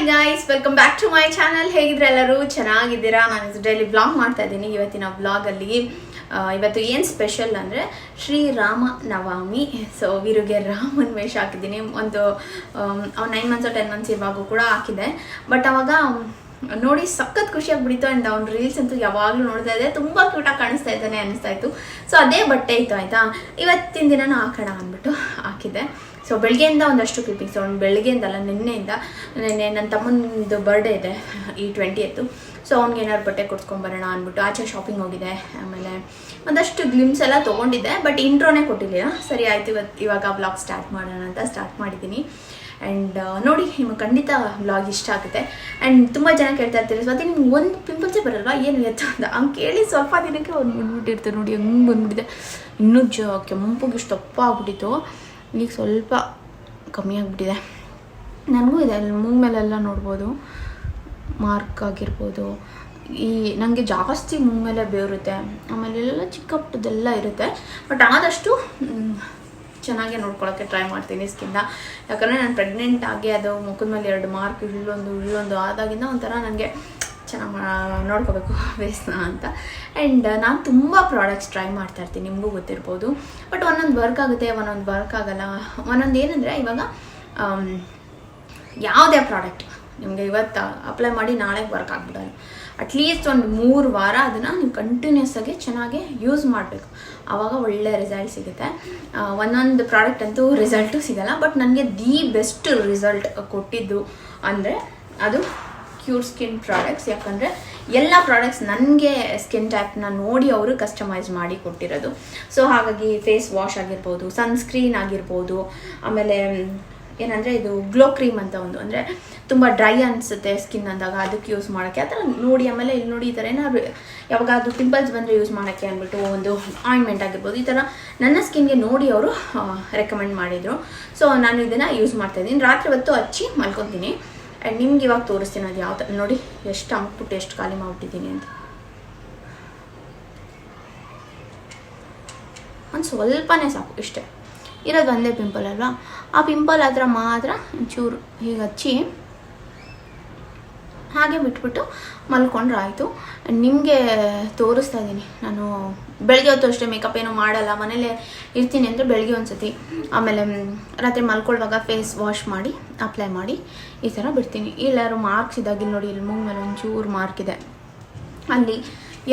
Hi guys welcome back to my channel ಹೇಗಿದ್ರೆ ಎಲ್ಲರೂ ಚೆನ್ನಾಗಿದ್ದೀರಾ? ನಾನು ಡೈಲಿ ಬ್ಲಾಗ್ ಮಾಡ್ತಾ ಇದ್ದೀನಿ. ಇವತ್ತಿನ ಬ್ಲಾಗಲ್ಲಿ ಇವತ್ತು ಏನು ಸ್ಪೆಷಲ್ ಅಂದರೆ ಶ್ರೀರಾಮ ನವಮಿ. ಸೊ ವೀರುಗೆ ರಾಮನ್ ವೇಷ ಹಾಕಿದ್ದೀನಿ. ಒಂದು ನೈನ್ ಮಂತ್ಸ್ ಟೆನ್ ಮಂತ್ಸ್ ಇವಾಗೂ ಕೂಡ ಹಾಕಿದೆ. ಬಟ್ ಅವಾಗ, ನೋಡಿ ಸಖತ್ ಖುಷಿ ಆಗ್ಬಿಟ್ಟಿತ್ತು ಆ್ಯಂಡ್ ಅವ್ನ ರೀಲ್ಸ್ ಅಂತೂ ಯಾವಾಗಲೂ ನೋಡ್ತಾ ಇದ್ದೆ ತುಂಬ ಕ್ಯೂಟಾಗಿ ಕಾಣಿಸ್ತಾ ಇದ್ದಾನೆ ಅನಿಸ್ತಾ ಇತ್ತು. ಸೊ ಅದೇ ಬಟ್ಟೆ ಇತ್ತು, ಆಯಿತಾ? ಇವತ್ತಿನ ದಿನ ಹಾಕೋಣ ಅಂದ್ಬಿಟ್ಟು ಹಾಕಿದ್ದೆ ಸೊ ಬೆಳಗ್ಗೆಯಿಂದ ಒಂದಷ್ಟು ಕ್ಲಿಪ್ಪಿಂಗ್ಸ್ ಅವ್ನು ಬೆಳಗ್ಗೆಯಿಂದ ಅಲ್ಲ ನಿನ್ನೆಯಿಂದ, ನಿನ್ನೆ ನನ್ನ ತಮ್ಮನದು ಬರ್ಡೇ ಇದೆ, ಈ ಟ್ವೆಂಟಿ ಎತ್ತು ಸೊ ಅವ್ನಿಗೆ ಏನಾದ್ರು ಬಟ್ಟೆ ಕೊಡ್ಸ್ಕೊಂಬರೋಣ ಅಂದ್ಬಿಟ್ಟು ಆಚೆ ಶಾಪಿಂಗ್ ಹೋಗಿದೆ. ಆಮೇಲೆ ಒಂದಷ್ಟು ಗ್ಲಿಮ್ಸ್ ಎಲ್ಲ ತೊಗೊಂಡಿದ್ದೆ ಬಟ್ ಇಂಟ್ರೋನೇ ಕೊಟ್ಟಿಲ್ಲ ಸರಿ, ಆಯ್ತು ಇವತ್ತು ಇವಾಗ ಬ್ಲಾಗ್ ಸ್ಟಾರ್ಟ್ ಮಾಡೋಣ ಅಂತ ಸ್ಟಾರ್ಟ್ ಮಾಡಿದ್ದೀನಿ. ಆ್ಯಂಡ್ ನೋಡಿ, ನಿಮಗೆ ಖಂಡಿತ ಬ್ಲಾಗ್ ಇಷ್ಟ ಆಗುತ್ತೆ. ಆ್ಯಂಡ್ ತುಂಬ ಜನ ಕೇಳ್ತಾ ಇರ್ತೀರಿ, ಸ್ವಾತಿ, ನಿಮ್ಗೆ ಒಂದು ಪಿಂಪಲ್ಸೇ ಬರಲ್ವಾ? ಏನು ಎತ್ತ ಅಂತ. ಹಂಗೆ ಕೇಳಿ ಸ್ವಲ್ಪ ದಿನಕ್ಕೆ ಅವ್ನು ಬಂದ್ಬಿಟ್ಟಿರ್ತಾರೆ. ನೋಡಿ, ಹಂಗೆ ಬಂದ್ಬಿಟ್ಟಿದೆ. ಇನ್ನೂ ಜ ಕೆಂಪುಗೆ ಇಷ್ಟು ದಪ್ಪ ಆಗ್ಬಿಟ್ಟಿತ್ತು. ಈಗ ಸ್ವಲ್ಪ ಕಮ್ಮಿ ಆಗಿಬಿಟ್ಟಿದೆ. ನನಗೂ ಇದೆ, ಅಲ್ಲಿ ಮೂಗ್ ಮೇಲೆಲ್ಲ ನೋಡ್ಬೋದು, ಮಾರ್ಕ್ ಆಗಿರ್ಬೋದು. ಈ ನನಗೆ ಜಾಸ್ತಿ ಮೂಗ್ ಮೇಲೆ ಬೇರುತ್ತೆ ಆಮೇಲೆ ಎಲ್ಲ ಚಿಕ್ಕ ಇರುತ್ತೆ. ಬಟ್ ಆದಷ್ಟು ಚೆನ್ನಾಗೆ ನೋಡ್ಕೊಳ್ಳೋಕ್ಕೆ ಟ್ರೈ ಮಾಡ್ತೀನಿ ಸ್ಕಿನ್ನ. ಯಾಕಂದರೆ ನಾನು ಪ್ರೆಗ್ನೆಂಟ್ ಆಗಿ ಅದು ಮುಖದ ಮೇಲೆ ಎರಡು ಮಾರ್ಕ್, ಇಲ್ಲೊಂದು ಇಲ್ಲೊಂದು ಆದಾಗಿಂದ ಒಂಥರ ನನಗೆ ಚೆನ್ನಾಗಿ ನೋಡ್ಕೋಬೇಕು ಬೇಸ್ನ ಅಂತ. ಆ್ಯಂಡ್ ನಾನು ತುಂಬ ಪ್ರಾಡಕ್ಟ್ಸ್ ಟ್ರೈ ಮಾಡ್ತಾ ಇರ್ತೀನಿ ನಿಮಗೂ ಗೊತ್ತಿರ್ಬೋದು. ಬಟ್ ಒಂದೊಂದು ವರ್ಕ್ ಆಗುತ್ತೆ ಒಂದೊಂದು ವರ್ಕ್ ಆಗಲ್ಲ. ಒಂದೊಂದು ಏನಂದರೆ ಇವಾಗ ಆಮ್, ಯಾವುದೇ ಪ್ರಾಡಕ್ಟ್ ನಿಮಗೆ ಇವತ್ತು ಅಪ್ಲೈ ಮಾಡಿ ನಾಳೆ ವರ್ಕ್ ಆಗಿಬಿಡೋಲ್ಲ. ಅಟ್ಲೀಸ್ಟ್ ಒಂದು ಮೂರು ವಾರ ಅದನ್ನು ನೀವು ಕಂಟಿನ್ಯೂಸ್ ಆಗಿ ಚೆನ್ನಾಗಿ ಯೂಸ್ ಮಾಡಬೇಕು. ಆವಾಗ ಒಳ್ಳೆ ರಿಸಲ್ಟ್ ಸಿಗುತ್ತೆ. ಒಂದೊಂದು ಪ್ರಾಡಕ್ಟ್ ಅಂತೂ ರಿಸಲ್ಟು ಸಿಗಲ್ಲ ಬಟ್ ನನಗೆ ದಿ ಬೆಸ್ಟ್ ರಿಸಲ್ಟ್ ಕೊಟ್ಟಿದ್ದು ಅಂದರೆ ಅದು ಕ್ಯೂರ್ ಸ್ಕಿನ್ ಪ್ರಾಡಕ್ಟ್ಸ್ ಯಾಕಂದರೆ ಎಲ್ಲ ಪ್ರಾಡಕ್ಟ್ಸ್ ನನಗೆ ಸ್ಕಿನ್ ಟೈಪ್ನ ನೋಡಿ ಅವರು ಕಸ್ಟಮೈಸ್ ಮಾಡಿ ಕೊಟ್ಟಿರೋದು. ಸೊ ಹಾಗಾಗಿ ಫೇಸ್ ವಾಶ್ ಆಗಿರ್ಬೋದು ಸನ್ಸ್ಕ್ರೀನ್ ಆಗಿರ್ಬೋದು, ಆಮೇಲೆ, ಏನಂದರೆ ಇದು ಗ್ಲೋ ಕ್ರೀಮ್ ಅಂತ ಒಂದು, ಅಂದರೆ ತುಂಬ ಡ್ರೈ ಅನಿಸುತ್ತೆ ಸ್ಕಿನ್ ಅಂದಾಗ ಅದಕ್ಕೆ ಯೂಸ್ ಮಾಡೋಕ್ಕೆ. ಆ ಥರ ನೋಡಿ, ಆಮೇಲೆ ಇಲ್ಲಿ ನೋಡಿ ಈ ಥರ ಏನಾದ್ರು ಯಾವಾಗ ಅದು ಪಿಂಪಲ್ಸ್ ಬಂದರೆ ಯೂಸ್ ಮಾಡೋಕ್ಕೆ ಅಂದ್ಬಿಟ್ಟು ಒಂದು ಆಯಿಂಟ್ಮೆಂಟ್ ಆಗಿರ್ಬೋದು. ಈ ಥರ ನನ್ನ ಸ್ಕಿನ್ಗೆ ನೋಡಿ ಅವರು ರೆಕಮೆಂಡ್ ಮಾಡಿದರು. ಸೊ ನಾನು ಇದನ್ನು ಯೂಸ್ ಮಾಡ್ತಾಯಿದ್ದೀನಿ ರಾತ್ರಿ ಹೊತ್ತು ಹಚ್ಚಿ ಮಲ್ಕೊತೀನಿ. ಆ್ಯಂಡ್ ನಿಮ್ಗೆ ಇವಾಗ ತೋರಿಸ್ತೀನಿ ಅದು ಯಾವ ಥರ ನೋಡಿ, ಎಷ್ಟು ಅಂಕ್ಬಿಟ್ಟು ಎಷ್ಟು ಖಾಲಿ ಮಾಡಿಬಿಟ್ಟಿದ್ದೀನಿ ಅಂತ. ಒಂದು ಸ್ವಲ್ಪನೇ ಸಾಕು, ಇಷ್ಟೇ. ಇರೋದು ಒಂದೇ ಪಿಂಪಲ್ ಅಲ್ವಾ? ಆ ಪಿಂಪಲ್ ಹತ್ರ ಮಾತ್ರ ಚೂರು ಹೀಗೆ ಹಚ್ಚಿ ಹಾಗೆ ಬಿಟ್ಬಿಟ್ಟು ಮಲ್ಕೊಂಡ್ರೆ ಆಯಿತು ನಿಮಗೆ ತೋರಿಸ್ತಾ ಇದ್ದೀನಿ. ನಾನು ಬೆಳಗ್ಗೆ ಹೊತ್ತು ಅಷ್ಟೇ ಮೇಕಪ್ ಏನೂ ಮಾಡಲ್ಲ. ಮನೇಲೇ ಇರ್ತೀನಿ ಅಂದರೆ ಬೆಳಗ್ಗೆ ಒಂದು ಸತಿ ಆಮೇಲೆ ರಾತ್ರಿ ಮಲ್ಕೊಳ್ಳುವಾಗ ಫೇಸ್ ವಾಶ್ ಮಾಡಿ ಅಪ್ಲೈ ಮಾಡಿ, ಈ ಥರ ಬಿಡ್ತೀನಿ. ಇಲ್ಲಾರು ಮಾರ್ಕ್ಸ್ ಇದಾಗಿಲ್ಲ ನೋಡಿ, ಇಲ್ಲಿ ಮೂಗ್ ಮೇಲೆ ಒಂಚೂರು ಮಾರ್ಕ್ ಇದೆ. ಅಲ್ಲಿ,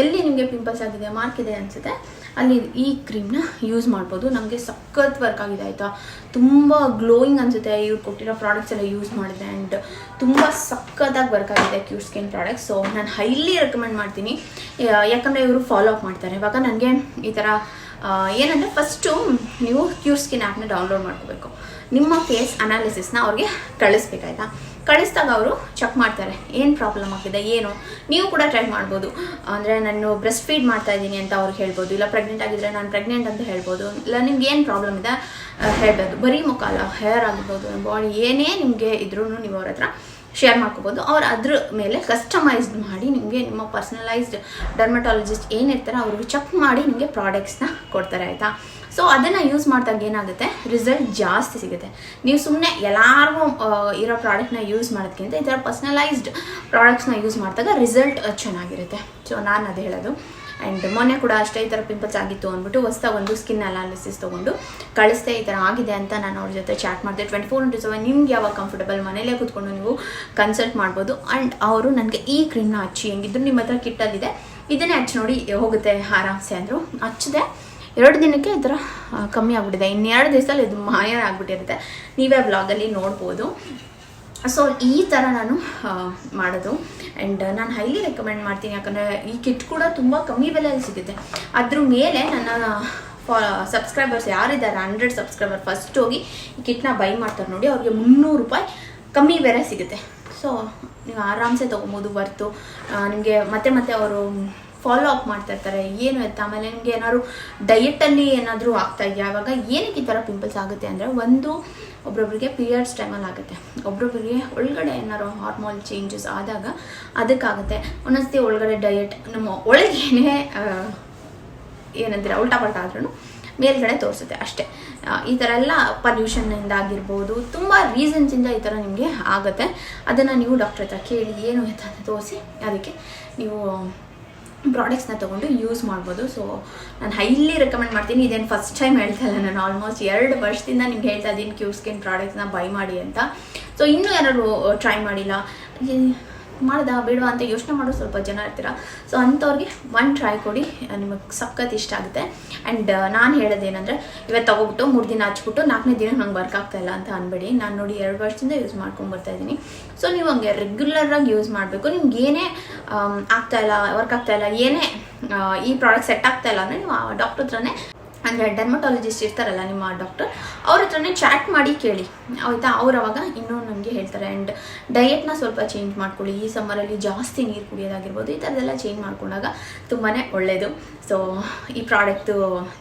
ಎಲ್ಲಿ ನಿಮಗೆ ಪಿಂಪಲ್ಸ್ ಆಗಿದೆ ಮಾರ್ಕ್ ಇದೆ ಅನಿಸುತ್ತೆ? ಅಲ್ಲಿ ಈ ಕ್ರೀಮ್ನ ಯೂಸ್ ಮಾಡ್ಬೋದು. ನಮಗೆ ಸಖತ್ ವರ್ಕ್ ಆಗಿದೆ, ಆಯಿತಾ? ತುಂಬ ಗ್ಲೋಯಿಂಗ್ ಅನಿಸುತ್ತೆ ಇವ್ರು ಕೊಟ್ಟಿರೋ ಪ್ರಾಡಕ್ಟ್ಸ್ ಎಲ್ಲ ಯೂಸ್ ಮಾಡಿದೆ ಆ್ಯಂಡ್ ತುಂಬ ಸಖತ್ತಾಗಿ ವರ್ಕ್ ಆಗಿದೆ ಕ್ಯೂರ್ ಸ್ಕಿನ್ ಪ್ರಾಡಕ್ಟ್ಸ್ ಸೊ ನಾನು ಹೈಲಿ ರೆಕಮೆಂಡ್ ಮಾಡ್ತೀನಿ. ಯಾಕಂದರೆ ಇವರು ಫಾಲೋ ಅಪ್ ಮಾಡ್ತಾರೆ. ಇವಾಗ ನನಗೆ ಈ ಥರ ಏನಂದರೆ ಫಸ್ಟು ನೀವು ಕ್ಯೂರ್ ಸ್ಕಿನ್ ಆ್ಯಪ್ನ ಡೌನ್ಲೋಡ್ ಮಾಡ್ಕೋಬೇಕು. ನಿಮ್ಮ ಫೇಸ್ ಅನಾಲಿಸಿಸ್ನ ಅವ್ರಿಗೆ ಕಳಿಸ್ಬೇಕಾಯ್ತಾ ಕಳಿಸಿದಾಗ ಅವರು ಚೆಕ್ ಮಾಡ್ತಾರೆ, ಏನು ಪ್ರಾಬ್ಲಮ್ ಆಗಿದೆ ಏನು? ನೀವು ಕೂಡ ಟ್ರೈ ಮಾಡ್ಬೋದು. ಅಂದರೆ ನಾನು ಬ್ರೆಸ್ಟ್ ಫೀಡ್ ಮಾಡ್ತಾ ಇದ್ದೀನಿ ಅಂತ ಅವ್ರಿಗೆ ಹೇಳ್ಬೋದು, ಇಲ್ಲ ಪ್ರೆಗ್ನೆಂಟ್ ಆಗಿದ್ರೆ ನಾನು ಪ್ರೆಗ್ನೆಂಟ್ ಅಂತ ಹೇಳ್ಬೋದು, ಇಲ್ಲ ನಿಮ್ಗೆ ಏನು ಪ್ರಾಬ್ಲಮ್ ಇದೆ ಹೇಳ್ಬೋದು. ಬರೀ ಮುಖ ಅಲ್ಲ ಹೇರ್ ಆಗಿರ್ಬೋದು ಬಾಡಿ ಏನೇ ನಿಮಗೆ ಇದ್ರೂ ನೀವು ಅವ್ರ ಹತ್ರ ಶೇರ್ ಮಾಡ್ಕೋಬೋದು. ಅವ್ರು ಅದ್ರ ಮೇಲೆ ಕಸ್ಟಮೈಸ್ಡ್ ಮಾಡಿ ನಿಮಗೆ ನಿಮ್ಮ ಪರ್ಸನಲೈಸ್ಡ್ ಡರ್ಮಟಾಲಜಿಸ್ಟ್ ಏನಿರ್ತಾರೆ ಅವ್ರಿಗೆ ಚೆಕ್ ಮಾಡಿ ನಿಮಗೆ ಪ್ರಾಡಕ್ಟ್ಸ್ನ ಕೊಡ್ತಾರೆ, ಆಯಿತಾ? ಸೊ ಅದನ್ನು ಯೂಸ್ ಮಾಡಿದಾಗ ಏನಾಗುತ್ತೆ? ರಿಸಲ್ಟ್ ಜಾಸ್ತಿ ಸಿಗುತ್ತೆ. ನೀವು ಸುಮ್ಮನೆ ಎಲ್ಲರಿಗೂ ಇರೋ ಪ್ರಾಡಕ್ಟ್ನ ಯೂಸ್ ಮಾಡೋದಕ್ಕಿಂತ ಈ ಥರ ಪರ್ಸ್ನಲೈಸ್ಡ್ ಪ್ರಾಡಕ್ಟ್ಸ್ನ ಯೂಸ್ ಮಾಡಿದಾಗ ರಿಸಲ್ಟ್ ಚೆನ್ನಾಗಿರುತ್ತೆ. ಸೊ ನಾನು ಅದು ಹೇಳೋದು. ಆ್ಯಂಡ್ ಮೊನ್ನೆ ಕೂಡ ಅಷ್ಟೇ ಈ ಥರ ಪಿಂಪಲ್ಸ್ ಆಗಿತ್ತು ಅಂದ್ಬಿಟ್ಟು ಹೊಸ್ದಾಗ ಒಂದು ಸ್ಕಿನ್ ಅನಾಲಿಸಿಸ್ ತೊಗೊಂಡು ಕಳಿಸ್ದೆ ಈ ಥರ ಆಗಿದೆ ಅಂತ ನಾನು ಅವ್ರ ಜೊತೆ ಚಾಟ್ ಮಾಡಿದೆ. ಟ್ವೆಂಟಿ ಫೋರ್ ಇಂಟು ಸೆವೆನ್ ನಿಮ್ಗೆ ಯಾವಾಗ ಕಂಫರ್ಟಬಲ್ ಮನೇಲೇ ಕೂತ್ಕೊಂಡು ನೀವು ಕನ್ಸಲ್ಟ್ ಮಾಡ್ಬೋದು. ಆ್ಯಂಡ್ ಅವರು ನನಗೆ ಈ ಕ್ರೀಮ್ನ ಹಚ್ಚಿ, ಹೆಂಗಿದ್ರು ನಿಮ್ಮ ಹತ್ರ ಕಿಟ್ಟಲ್ಲಿದೆ. ಇದನ್ನೇ ಹಚ್ಚಿ ನೋಡಿ ಹೋಗುತ್ತೆ ಆರಾಮ್ಸೆ ಅಂದರು. ಹಚ್ಚಿದೆ. ಎರಡು ದಿನಕ್ಕೆ ಈ ಥರ ಕಮ್ಮಿ ಆಗ್ಬಿಟ್ಟಿದೆ. ಇನ್ನೆರಡು ದಿವಸದಲ್ಲಿ ಇದು ಮಾಯ ಆಗಿಬಿಟ್ಟಿರುತ್ತೆ. ನೀವೇ ಬ್ಲಾಗಲ್ಲಿ ನೋಡ್ಬೋದು. ಸೊ ಈ ಥರ ನಾನು ಮಾಡೋದು. ಆ್ಯಂಡ್ ನಾನು ಹೈಲಿ ರೆಕಮೆಂಡ್ ಮಾಡ್ತೀನಿ. ಯಾಕಂದರೆ ಈ ಕಿಟ್ ಕೂಡ ತುಂಬ ಕಮ್ಮಿ ಬೆಲೆಯಲ್ಲಿ ಸಿಗುತ್ತೆ. ಅದ್ರ ಮೇಲೆ ನನ್ನ ಸಬ್ಸ್ಕ್ರೈಬರ್ಸ್ ಯಾರಿದ್ದಾರೆ? ಹಂಡ್ರೆಡ್ ಸಬ್ಸ್ಕ್ರೈಬರ್ ಫಸ್ಟ್ ಹೋಗಿ ಈ ಕಿಟ್ನ ಬೈ ಮಾಡ್ತಾರೆ ನೋಡಿ. ಅವ್ರಿಗೆ ಮುನ್ನೂರು ರೂಪಾಯಿ ಕಮ್ಮಿ ಬೆಲೆ ಸಿಗುತ್ತೆ. ಸೊ ನೀವು ಆರಾಮ್ಸೆ ತೊಗೊಬೋದು ಬರ್ತು ನಿಮಗೆ ಮತ್ತೆ ಮತ್ತೆ ಅವರು ಫಾಲೋ ಅಪ್ ಮಾಡ್ತಾ ಇರ್ತಾರೆ. ಏನು ಎತ್ತ ಆಮೇಲೆ ನಿಮ್ಗೆ ಏನಾದ್ರು ಅಲ್ಲಿ ಏನಾದರೂ ಆಗ್ತಾ ಇದೆಯಾ? ಆವಾಗ ಏನಕ್ಕೆ ಈ ಥರ ಪಿಂಪಲ್ಸ್ ಆಗುತ್ತೆ ಅಂದರೆ ಒಂದು ಒಬ್ಬೊಬ್ರಿಗೆ ಪೀರಿಯಡ್ಸ್ ಟೈಮಲ್ಲಿ ಆಗುತ್ತೆ. ಒಬ್ರೊಬ್ರಿಗೆ ಒಳಗಡೆ ಏನಾರು ಹಾರ್ಮೋನ್ ಚೇಂಜಸ್ ಆದಾಗ ಅದಕ್ಕಾಗುತ್ತೆ. ಒಂದೊಂದ್ಸತಿ ಒಳಗಡೆ ಡಯಟ್ ನಮ್ಮ ಒಳಗೇನೆ ಏನಂತೀರ, ಉಲ್ಟಾ ಪಲ್ಟಾ ಆದ್ರೂ ಮೇಲ್ಗಡೆ ತೋರಿಸುತ್ತೆ ಅಷ್ಟೇ. ಈ ಥರ ಎಲ್ಲ ಪಲ್ಯೂಷನ್ನಿಂದ ಆಗಿರ್ಬೋದು, ತುಂಬ ರೀಸನ್ಸಿಂದ ಈ ಥರ ನಿಮಗೆ ಆಗುತ್ತೆ. ಅದನ್ನು ನೀವು ಡಾಕ್ಟ್ರ್ ಹತ್ರ ಕೇಳಿ, ಏನು ಅಂತ ತೋರಿಸಿ, ಅದಕ್ಕೆ ನೀವು ಪ್ರಾಡಕ್ಟ್ಸ್ನ ತೊಗೊಂಡು ಯೂಸ್ ಮಾಡ್ಬೋದು. ಸೊ ನಾನು ಹೈಲಿ ರೆಕಮೆಂಡ್ ಮಾಡ್ತೀನಿ. ಇದೇನು ಫಸ್ಟ್ ಟೈಮ್ ಹೇಳ್ತಾ ಇಲ್ಲ ನಾನು ಆಲ್ಮೋಸ್ಟ್ ಎರಡು ವರ್ಷದಿಂದ ನಿಮ್ಗೆ ಹೇಳ್ತಾ ಇದ್ದೀನಿ ಕ್ಯೂ ಸ್ಕಿನ್ ಪ್ರಾಡಕ್ಟ್ಸ್ನ ಬೈ ಮಾಡಿ ಅಂತ. ಸೊ ಇನ್ನೂ ಯಾರು ಟ್ರೈ ಮಾಡಿಲ್ಲ ಮಾಡ್ದ ಬಿಡುವ ಅಂತ ಯೋಚನೆ ಮಾಡೋ ಸ್ವಲ್ಪ ಜನ ಇರ್ತೀರ. ಸೊ ಅಂಥವ್ರಿಗೆ ಒನ್ ಟ್ರೈ ಕೊಡಿ, ನಿಮಗೆ ಸಖತ್ ಇಷ್ಟ ಆಗುತ್ತೆ. ಆ್ಯಂಡ್ ನಾನು ಹೇಳೋದೇನೆಂದರೆ ಇವತ್ತು ತಗೋಬಿಟ್ಟು ಮೂರು ದಿನ ಹಚ್ಬಿಟ್ಟು ನಾಲ್ಕನೇ ದಿನ ನಂಗೆ ವರ್ಕ್ ಆಗ್ತಾ ಇಲ್ಲ ಅಂತ ಅನ್ಬೇಡಿ. ನಾನು ನೋಡಿ ಎರಡು ವರ್ಷದಿಂದ ಯೂಸ್ ಮಾಡ್ಕೊಂಡು ಬರ್ತಾ ಇದ್ದೀನಿ. ಸೊ ನೀವು ಹಂಗೆ ರೆಗ್ಯುಲರಾಗಿ ಯೂಸ್ ಮಾಡಬೇಕು. ನಿಮ್ಗೆ ಏನೇ ಆಗ್ತಾಯಿಲ್ಲ ಆಗ್ತಾ ಇಲ್ಲ ವರ್ಕ್ ಆಗ್ತಾ ಇಲ್ಲ, ಏನೇ ಈ ಪ್ರಾಡಕ್ಟ್ ಸೆಟ್ ಆಗ್ತಾ ಇಲ್ಲ ಅಂದರೆ ನೀವು ಡಾಕ್ಟರ್ ಹತ್ರನೇ, ಅಂದರೆ ಡರ್ಮಟಾಲಜಿಸ್ಟ್ ಇರ್ತಾರಲ್ಲ ನಿಮ್ಮ ಡಾಕ್ಟರ್ ಅವ್ರ ಹತ್ರನೇ ಚಾಟ್ ಮಾಡಿ ಕೇಳಿ. ಆಯಿತಾ? ಅವ್ರು ಅವಾಗ ಇನ್ನೂ ನಮಗೆ ಹೇಳ್ತಾರೆ ಆ್ಯಂಡ್ ಡಯೆಟ್ನ ಸ್ವಲ್ಪ ಚೇಂಜ್ ಮಾಡ್ಕೊಳ್ಳಿ. ಈ ಸಮ್ಮರಲ್ಲಿ ಜಾಸ್ತಿ ನೀರು ಕುಡಿಯೋದಾಗಿರ್ಬೋದು, ಈ ಥರದ್ದೆಲ್ಲ ಚೇಂಜ್ ಮಾಡ್ಕೊಂಡಾಗ ತುಂಬಾ ಒಳ್ಳೆಯದು ಸೊ ಈ ಪ್ರಾಡಕ್ಟು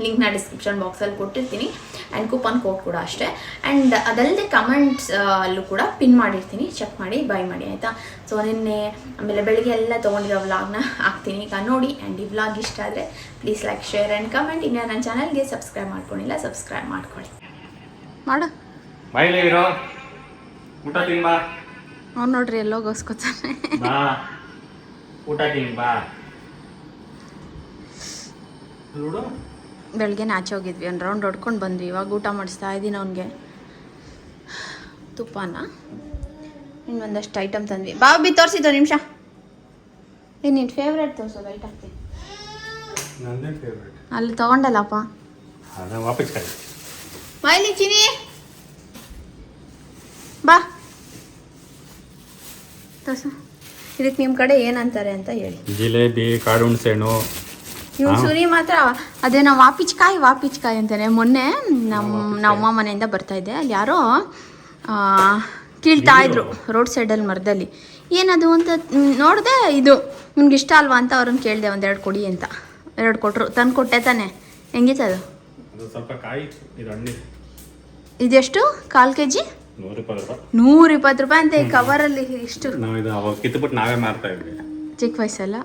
ಲಿಂಕ್ನ ಡಿಸ್ಕ್ರಿಪ್ಷನ್ ಬಾಕ್ಸಲ್ಲಿ ಕೊಟ್ಟಿರ್ತೀನಿ. ಆ್ಯಂಡ್ ಕೂಪನ್ ಕೋಡ್ ಕೂಡ ಅಷ್ಟೇ. ಆ್ಯಂಡ್ ಅದಲ್ಲದೆ ಕಮೆಂಟ್ಸ್ ಅಲ್ಲೂ ಕೂಡ ಪಿನ್ ಮಾಡಿರ್ತೀನಿ. ಚೆಕ್ ಮಾಡಿ ಬೈ ಮಾಡಿ, ಆಯಿತಾ? ಸೊ ನಿನ್ನೆ ಆಮೇಲೆ ಬೆಳಿಗ್ಗೆ ಎಲ್ಲ ತೊಗೊಂಡಿರೋ ವ್ಲಾಗ್ನ ಹಾಕ್ತೀನಿ. ಈಗ ನೋಡಿ ಆ್ಯಂಡ್ ಈ ವ್ಲಾಗ್ ಇಷ್ಟ ಆದರೆ please like share and comment ಇನ್ನು ನನ್ನ ಚಾನಲ್ಗೆ ಸಬ್ಸ್ಕ್ರೈಬ್ ಮಾಡ್ಕೊಂಡಿಲ್ಲ ಸಬ್ಸ್ಕ್ರೈಬ್ ಮಾಡ್ಕೊಳ್ಳಿ. ಮಾಡು. ಇರೋ ಊಟ ತಿನ್ ಬಾ. ಅವ್ನು ನೋಡ್ರಿ ಎಲ್ಲೋ ಗೋಸ್ಕೊತಾನೆ ಬಾ. ಊಟ ತಿನ್ ಬಾ. ನೋಡು. ಬೆಳಗ್ಗೆ ಆಚೆ ಹೋಗಿದ್ವಿ ಒಂದು ರೌಂಡ್ ಹೊಡ್ಕೊಂಡು ಬಂದ್ವಿ. ಇವಾಗ ಊಟ ಮಾಡಿಸ್ತಾ ಇದ್ದೀನಿ ಅವನಿಗೆ. ತುಪ್ಪನ? ಇನ್ನು ಒಂದಷ್ಟು ಐಟಮ್ ತಂದ್ವಿ. ಬಾಬಿ ತೋರಿಸಿದ್ದು ನಿಮಿಷ. ಏ ನಿನ್ನ ಫೇವ್ರೇಟ್ ತೋರಿಸೋದು ಲೈಟ್ ಹಾಕ್ತೀನಿ ನಂದೇ ಫೇವ್ರೇಟ್ ಅಲ್ಲಿ ತಗೊಂಡಲ್ಲಪ್ಪ? ಮೈಲಿ ಚಿನಿ ಬಾ. ತೋರ್ಸ. ಇದಕ್ಕೆ ನಿಮ್ಮ ಕಡೆ ಏನಂತಾರೆ ಅಂತ ಹೇಳಿ. ಜಿಲೇಬಿ ಕಾಡು ಹುಣ್ಸೆಹಣ್ಣು ಇವ್ನು ಹಾ. ಸುರಿ ಮಾತ್ರ ಅದೇನೋ ವಾಪಿಚ್ಕಾಯಿ ವಾಪಿಚ್ಕಾಯಿ ಅಂತಾನೆ. ಮೊನ್ನೆ ನಮ್ಮ ನಮ್ಮ ಮನೆಯಿಂದ ಬರ್ತಾ ಇದ್ದೆ. ಅಲ್ಲಿ ಯಾರೋ ಆ, ಕೀಳ್ತಾ ಇದ್ರು ರೋಡ್ ಸೈಡಲ್ಲಿ ಮರದಲ್ಲಿ. ಏನದು ಅಂತ ನೋಡಿದೆ ಇದು. ನಿಮ್ಗೆ ಇಷ್ಟ ಅಲ್ವಾ ಅಂತ ಅವ್ರನ್ನ ಕೇಳಿದೆ ಒಂದೆರಡು ಕೊಡಿ ಅಂತ. ಎರಡು ಕೊಟ್ಟರು ತಂದು ಕೊಟ್ಟೆ ತಾನೆ. ಹೆಂಗಿತ್ತು ಅದು? ಅದು ಸ್ವಲ್ಪ ಕಾಯಿ ಇದು ಹಣ್ಣಿ. ಇದೆಷ್ಟು? ಕಾಲು ಕೆ ಜಿ ನೂರ ಇಪ್ಪತ್ತು ರೂಪಾಯಿ ಅಂತ ಈ ಕವರಲ್ಲಿ ಇಷ್ಟು. ನಾವು ಇದು ಅವಾಗ ಕಿತ್ಬಿಟ್ಟು ನಾವೇ ಮಾರ್ತಾ ಇದ್ವಿ. ಚಿಕ್ಕ ವಯಸ್ಸಲ್ಲ?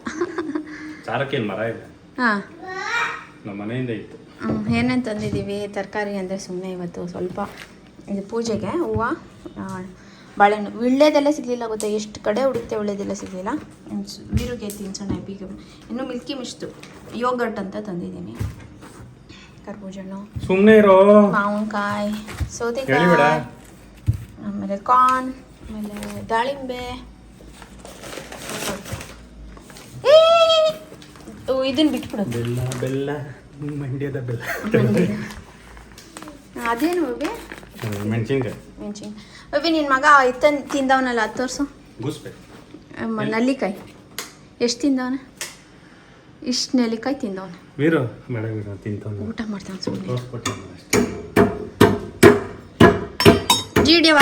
ಸಾರಕ್ಕೇನು ಮರ ಇದೆ? ಹಾಂ. ನಮ್ಮ ಮನೆಯಿಂದ ಇತ್ತು. ಏನೇನು ತಂದಿದ್ದೀವಿ? ತರಕಾರಿ ಅಂದರೆ ಸುಮ್ಮನೆ ಇವತ್ತು ಸ್ವಲ್ಪ ಇದು ಪೂಜೆಗೆ ಹೂವು ಬಾಳೆಹಣ್ಣು. ವಿಳ್ಳೆದೆಲ್ಲ ಸಿಗಲಿಲ್ಲ ಗೊತ್ತಾ? ಎಷ್ಟು ಕಡೆ ಹುಡುಕ್ತೆ ಒಳ್ಳೆದೆಲ್ಲ ಸಿಗಲಿಲ್ಲ. ಬೀರುಗೆ ತಿನ್ಸೋಣ ಬೀಗ ಇನ್ನು ಮಿಲ್ಕಿ ಮಿಸ್ಟು ಯೋಗರ್ಟ್ ಅಂತ ತಂದಿದ್ದೀನಿ. ಕರ್ಬೂಜಣ್ಣು ಸುಮ್ಮನೆ ಇರೋ. ಮಾವಿನಕಾಯಿ ಸೌತೆಕಾಯಿ. ಆಮೇಲೆ ಕಾರ್ನ್ ಆಮೇಲೆ ದಾಳಿಂಬೆ. ಇದನ್ನ ಬಿಟ್ಬಿಡು. ಬೆಲ್ಲ ಬೆಲ್ಲ ಮಂಡ್ಯದ ಬೆಲ್ಲ. ಅದೇನು ಬೇಬಿ ಮೆಣಸಿನ್ಕಾಯಿ. ಮೆಣಸಿನ ಬೇಬಿ ನಿನ್ನ ಮಗ ಇತ್ತನ್ ತಿಂದವನಲ್ಲ ಹತ್ತು ತೋರಿಸು. ಗೂಸ್ಬೆ. ನಲ್ಲಿಕಾಯಿ. ಎಷ್ಟು ತಿಂದವನ? ಇಷ್ಟು ನೆಲ್ಲಿಕಾಯಿ ತಿಂದವನ. ವೀರು ಮೇಡಮ್ ಊಟ ಮಾಡ್ತಾನೆ ಸುಮ್ಮನೆ ತೋರಿಸ್ಬಿಟ್ಟು ಹಿಡಿಯವ.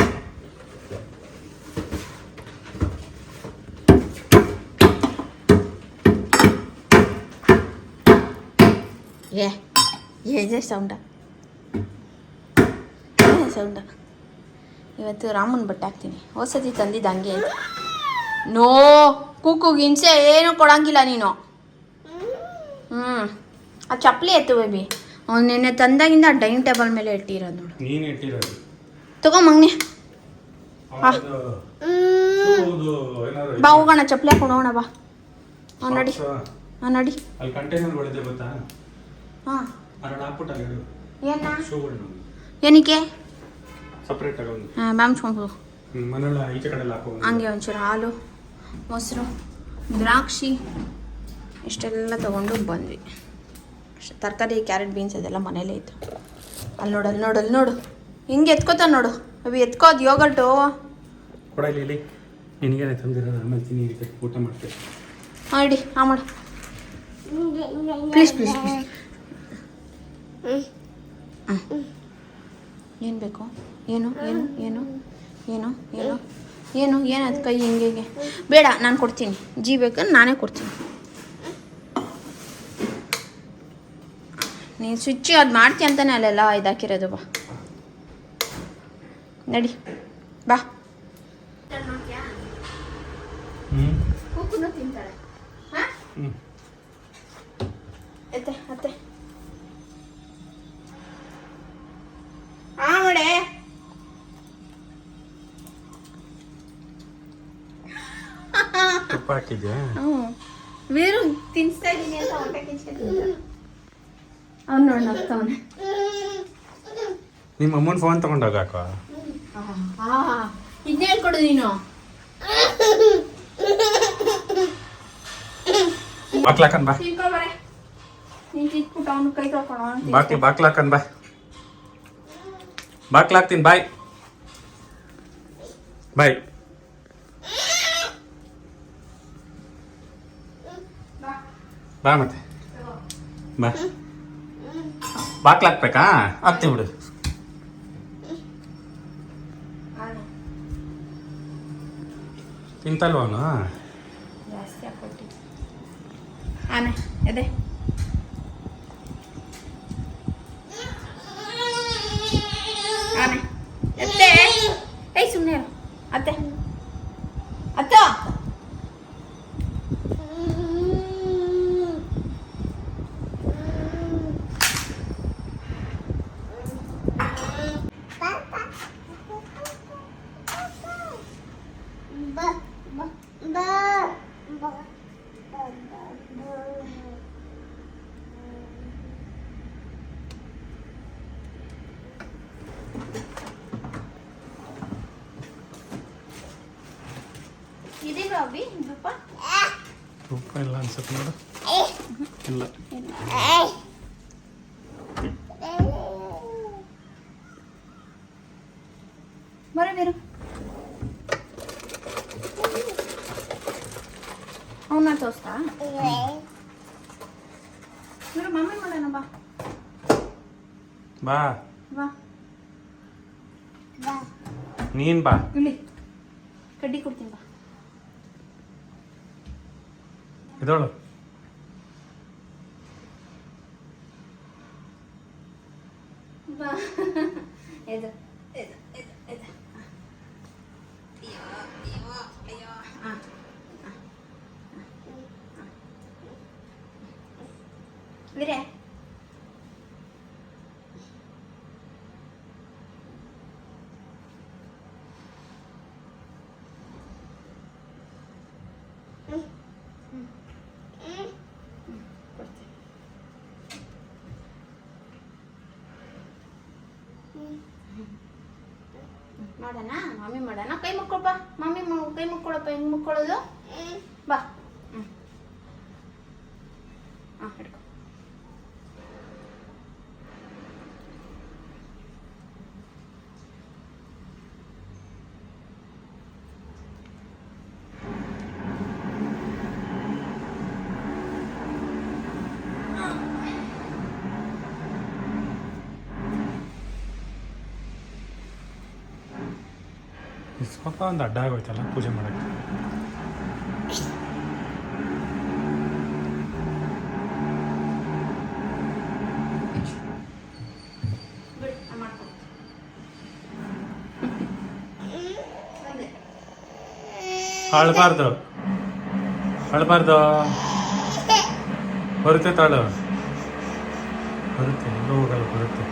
ಏ ಏಜೆ ಸೌಂಡ. ಸೌಂಡ. ಇವತ್ತು ರಾಮನ್ ಬಟ್ಟೆ ಹಾಕ್ತೀನಿ. ಹೊಸತಿ ತಂದಿದ್ದು ಹಂಗೆ ನೋ, ಕೂಕುಗೆ ಹಿಂಸೆ ಏನೂ ಕೊಡಂಗಿಲ್ಲ ನೀನು. ಹ್ಞೂ ಆ ಚಪ್ಪಲಿ ಎತ್ತು ಬೇಬಿ ಅವ್ನು ನಿನ್ನೆ ತಂದಾಗಿಂದ ಡೈನಿಂಗ್ ಟೇಬಲ್ ಮೇಲೆ ಇಟ್ಟಿರೋದು ನೋಡು. ನೀನು ಇಟ್ಟಿರೋದು. ತಗೋ ಮಗ್ನೆ ಬಾ ಹೋಗೋಣ ಚಪ್ಪಲಿ ಹಾಕೊಂಡು ಹೋಗೋಣ ಬಾ. ಹಾಂ ನಡಿ. ಹಾಂ ನಡಿ. ಅಲ್ಲಿ ಕಂಟೈನರ್ ಒಳ್ಳೆ ಗೊತ್ತಾ? ಹಾಂ. ಅದ್ರಲ್ಲಿ ಹಾಕ್ಬಿಟ್ಟು ಅಲ್ಲಿ ಇಡು. ಏನ ಶೂಗಳ್ನ ಏನಕ್ಕೆ? ಸಪ್ರೇಟ್ ತಗೊಂಡು. ಹಾಂ ಮ್ಯಾಮ್ಸ್ಕೊಂಡು ಮನೆಯಲ್ಲ ಈಚೆ ಕಡೆ ಹಾಕೋ ಹಂಗೆ ಒಂಚೂರು ಹಾಲು ಮೊಸರು ದ್ರಾಕ್ಷಿ ಇಷ್ಟೆಲ್ಲ ತೊಗೊಂಡು ಬಂದ್ವಿ. ಅಷ್ಟೇ ತರಕಾರಿ ಕ್ಯಾರೆಟ್ ಬೀನ್ಸ್ ಅದೆಲ್ಲ ಮನೇಲೇ ಇತ್ತು. ಅಲ್ಲಿ ನೋಡು ಅಲ್ಲಿ ನೋಡು ಅಲ್ಲಿ ನೋಡು. ಹಿಂಗೆ ಎತ್ಕೋತಾನೆ ನೋಡು. ಅವು ಎತ್ಕೋದು ಯೋಗಟ್ಟು ಕೊಡ ಇಲ್ಲಿ ಇಲ್ಲಿ. ನಿನಗೇನೆ ತಂದಿರೋದು ಆಮೇಲೆ ತಿನ್ನಿ ಊಟ ಮಾಡ್ತೀವಿ ಹಾಂ ಇಡಿ ಹಾಂ ಮಾಡು ಪ್ಲೀಸ್ ಪ್ಲೀಸ್ ಪ್ಲೀಸ್ ಏನು ಬೇಕು? ಏನು ಏನು ಏನು ಏನು ಏನು ಏನು ಏನು ಅದು ಕೈ ಹಿಂಗೆ ಹಿಂಗೆ. ಬೇಡ ನಾನು ಕೊಡ್ತೀನಿ. ಜೀ ಬೇಕಂದ್ರೆ ನಾನೇ ಕೊಡ್ತೀನಿ. ನೀನು ಸ್ವಿಚ್ ಅದು ಮಾಡ್ತೀಯ ಅಂತಾನೆ ಅಲ್ಲೆಲ್ಲ ಇದಾಕಿರೋದು ಹಾಕಿರೋದು. ಬಾ ನಡಿ. ಬಾ. ತಿಂತಾಳೆ ಎತ್ತೆ ಅತ್ತೆ. ಆಮಡೆ ತುಪ್ಪ ಹಾಕಿದ್ಯಾ ಹ್ಞೂ. ವೀರು ತಿನ್ಸ್ತಾ ಇದ್ದೀನಿ ಅಂತ ನೋಡಿ ನೋಡ್ತಾವನೆ ನಿಮ್ಮ ಅಮ್ಮನ ಫೋನ್ ತಗೊಂಡೋಗಾಕ? ಇದನ್ನ ಹೇಳ್ಕೊಡು ನೀನು. ಬಾಕ್ಲಾಕನ್ ಬಾ. ಬಾಕ್ಲ ಬಾಕ್ಲಾಕನ್ ಬಾ. ಬಾಕ್ಲಾಕ್ತೀನಿ ಬಾಯ್. ಬಾಯ್. ಬಾ. ಮತ್ತೆ. ಬಾ. ಬಾಕ್ಲಾಕ್ಬೇಕಾ ಹಾಕ್ತೀನಿ ಬಿಡು. ತಿಂತಲ್ವ ಅವನು ಜಾಸ್ತಿ ಹಾಕೊಟ್ಟಿ ಆನೆ ಎದೆ ಆನೆ ಎತ್ತೆ ಏಯ್ ಸುಮ್ಮನೆ ಅತ್ತೆ ಅತ್ತ ಇದೆ ಬಾಬಿ ದೂಪ ಉಪ್ಪ ಇಲ್ಲ ಅನ್ಸುತ್ತೆ ನೋಡು ಇಲ್ಲ ಬರೋ ಬೇರು ಅವನ್ನ ತೋರಿಸ್ತಾ ಬೇರು ಮಮ್ಮಿ ಮಾಡೋಣ ಬಾ ಬಾ ಬಾ ನೀನ್ ಬಾ ಇಳಿ ಕಡ್ಡಿ ಕೊಡ್ತೀನಿ ಬಾ ಇದೋಳು ಬಾ ಇದು ಇದು ಇದು ಇದು ಅಯ್ಯೋ ಅಯ್ಯೋ ಅಯ್ಯೋ ಹಾಂ ವೀರೆ ಕೊಡ್ತೀನಿ ಮಾಡೋಣ ಮಮ್ಮಿ ಮಾಡೋಣ? ಕೈ ಮುಕ್ಕೊಳಪ್ಪ ಮಮ್ಮಿ ಕೈ ಮುಕ್ಕೊಳಪ್ಪ ಹೆಂಗ್ ಮುಕ್ಕೊಳ್ಳೋದು ಬಾ. ಹ್ಞೂ ಹಾಂ ಹಿಡ್ಕೊ ಸ್ವಲ್ಪ ಒಂದು ಅಡ್ಡ ಆಗೋಯ್ತಲ್ಲ ಪೂಜೆ ಮಾಡೋಕ್ಕೆ? ಅಳ್ಬಾರ್ದು ಅಳ್ಬಾರ್ದು ಬರುತ್ತೆ ತಾಳು. ಬರುತ್ತೆ ಎಲ್ಲೂ ಹೋಗಲ್ಲ ಬರುತ್ತೆ.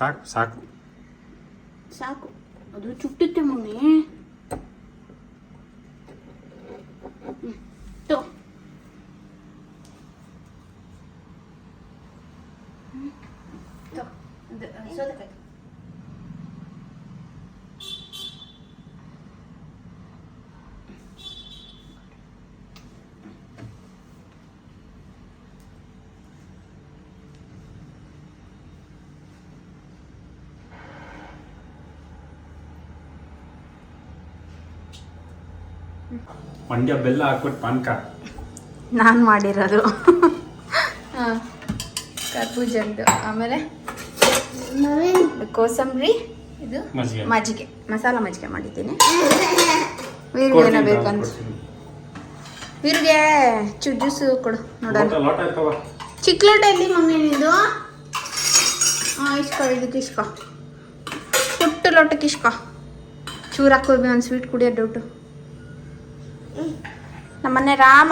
ನಾ ಕೊಡ್ತೀನಿ ಸಾಕು ಸಾಕು ಸಾಕು ಅದು ಚುಟ್ಟುತ್ತೆ ಮಮ್ಮಿ ಹ್ಮ್. ತಗೋ. ಹ್ಮ್. ತಗೋ. ಇದು, ಆ, ಸೌತೆಕಾಯಿ ತಗೋ. ಮಂಡ್ಯ ಬೆಲ್ಲ ಹಾಕ್ಬಿಟ್ಟು ಪಾನ್ಕ. ನಾನು ಮಾಡಿರೋದು. ಹಾಂ ಕರ್ಬೂಜದ್ದು. ಆಮೇಲೆ ಕೋಸಂಬರಿ ಇದು ಮಜ್ಜಿಗೆ. ಮಸಾಲ ಮಜ್ಜಿಗೆ ಮಾಡಿದ್ದೀನಿ. ವೀರ್ಗೆ ಏನೋ ಬೇಕಂತ. ವೀರಿಗೆ ಇವ್ರಿಗೆ ಚು ಜ್ಯೂಸು ಕೊಡು ನೋಡೋಣ. ಚಿಕ್ಕ ಲೋಟ ಇಲ್ಲಿ ಮಮ್ಮಿ ಇದು ಹಾಂ ಇಸ್ಕೊ ಇದಕ್ಕೆ ಇಸ್ಕೊ. ಪುಟ್ಟು ಲೋಟಕ್ಕೆ ಇಸ್ಕೊ. ಚೂರು ಹಾಕೋದು ಒಂದು ಸ್ವೀಟ್ ಕುಡಿಯೋ ಡೌಟು ನಮ್ಮನೆ ರಾಮ.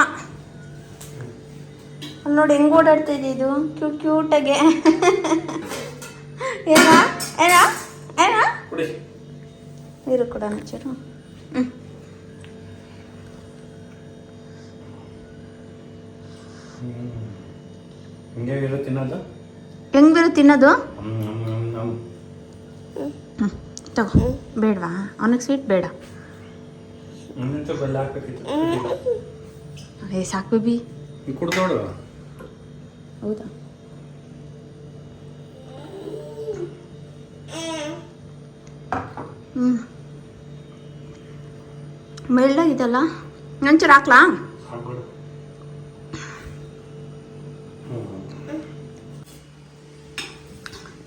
ಅಲ್ಲಿ ನೋಡಿ ಹೆಂಗ್ ಓಡಾಡ್ತಾ ಇದೆ ಇದು. ಕ್ಯೂಟ್ ಕ್ಯೂಟಾಗೆ ಏನ? ಏನ? ಏನ? ನೀರು ಕೂಡ ಚೂರು ಹ್ಞೂ ಹಿಂಗೆ ತಿನ್ನೋದು? ಹೆಂಗ್ ಬರು ತಿನ್ನೋದು. ಹ್ಞೂ ತಗೋ ಬೇಡವಾ? ಅವನಿಗೆ ಸ್ವೀಟ್ ಬೇಡ. ಬೆಲ್ಲ ಹಾಕ್ಬೇಕಿತ್ತು? ಏ ಸಾಕು ಬಿ. ಕುಡ್ದು ನೋಡು. ಹೌದಾ? ಹ್ಞೂ ಮೆಳ್ಳಾಗಿದೆಲ್ಲ ಒಂಚೂರು ಹಾಕ್ಲಾ.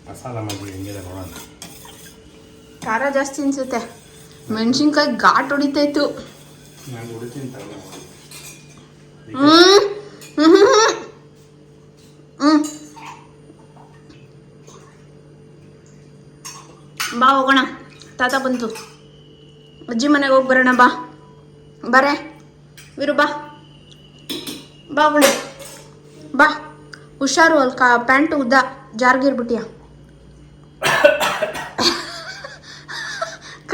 ಮಸಾಲ ಮಾಡಿ ಹೆಂಗಿದೆ ನೋಡೋಣ. ಖಾರ ಜಾಸ್ತಿ ಅನ್ಸುತ್ತೆ. ಮೆಣಸಿನ್ಕಾಯಿ ಘಾಟ್ ಹೊಡಿತೈತು. ಬಾ ಹೋಗೋಣ. ತಾತ ಬಂತು. ಅಜ್ಜಿ ಮನೆಗೆ ಹೋಗಿ ಬರೋಣ ಬಾ. ಬರೇ. ವೀರು ಬಾ. ಬಾ ಹೋಗೋಣ. ಬಾ. ಹುಷಾರು ಅಲ್ಲಿ ಕಾ ಪ್ಯಾಂಟು ಉದ್ದ ಜಾರ್ಗಿರ್ಬಿಟ್ಟಿಯ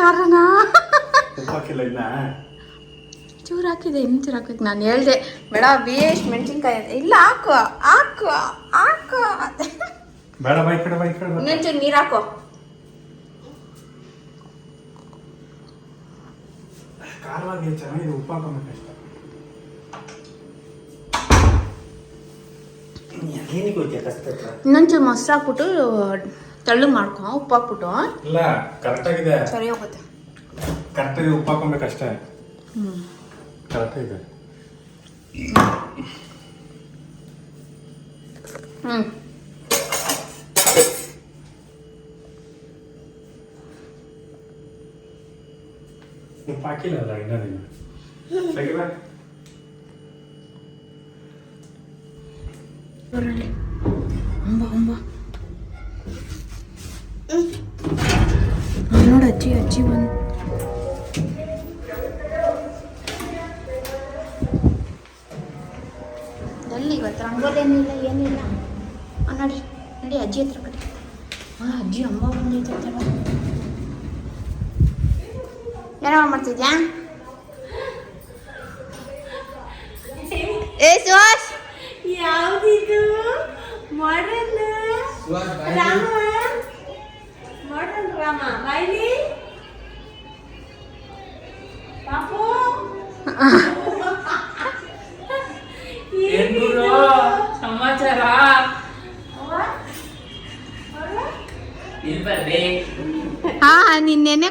ಕಾರಣ ಉಪ್ಪು ಹಾಕಿಲ್ಲ ಇನ್ನ. ಚೂರು ಹಾಕಿದೆ ಇನ್ನು ಚೂರು ಹಾಕ್ಬೇಕು. ನಾನು ಹೇಳ್ದೆ ಬೇಡ ಬೇಷ್ ಮೆಣಸಿನ್ಕಾಯಿ. ಇಲ್ಲ ಹಾಕು ಹಾಕು ಹಾಕು. ಬೇಡ ಬೈ ಕಡೆ ಬೈ ಕಡೆ ಬಾ. ಇನ್ನೊಂಚೂರು ನೀರು ಹಾಕೋ. ಖಾರವಾಗಿ ಚೆನ್ನಾಗಿದೆ ಉಪ್ಪು ಹಾಕೋಬೇಕು ಇನ್ನೊಂಚೂರು ಮೊಸರು ಹಾಕ್ಬಿಟ್ಟು ತಳ್ಳು ಮಾಡ್ಕೊ ಉಪ್ಪು ಹಾಕ್ಬಿಟ್ಟು. ಇಲ್ಲ ಸರಿ ಹೋಗುತ್ತೆ. ಕರೆಕ್ಟಾಗಿ ಉಪ್ಪು ಹಾಕೊಬೇಕಷ್ಟೇ ಹ್ಞೂ ಕರೆಕ್ಟಾಗಿದೆ ಹ್ಞೂ ಉಪ್ಪು ಹಾಕಿಲ್ಲಲ್ಲ ಇನ್ನೂ ನೀನು ತೆಗಿಬಾ ಬರಲಿ ಏನಿಲ್ಲ ಏನಿಲ್ಲ ಆ, ನಡಿ ನಡಿ ಅಜ್ಜಿ ಹತ್ರ ಕಡೆ ಹಾಂ ಅಜ್ಜಿ ಅಂಬ ಬಂದೈತಲ್ಲ ಏನೋ ಮಾಡ್ತಿದ್ಯಾ ಏ ಸುಹಾಸ್ ಯಾವ್ದಿದು ಮಾಡರ್ನ್ ರಾಮ ಮಾಡರ್ನ್ ರಾಮ ಮೈಲಿ ಪಾಪು ಏನ್ಗುರು ಬರ್ರಿ ಹಾ ನೀನ್ ನೆನೆ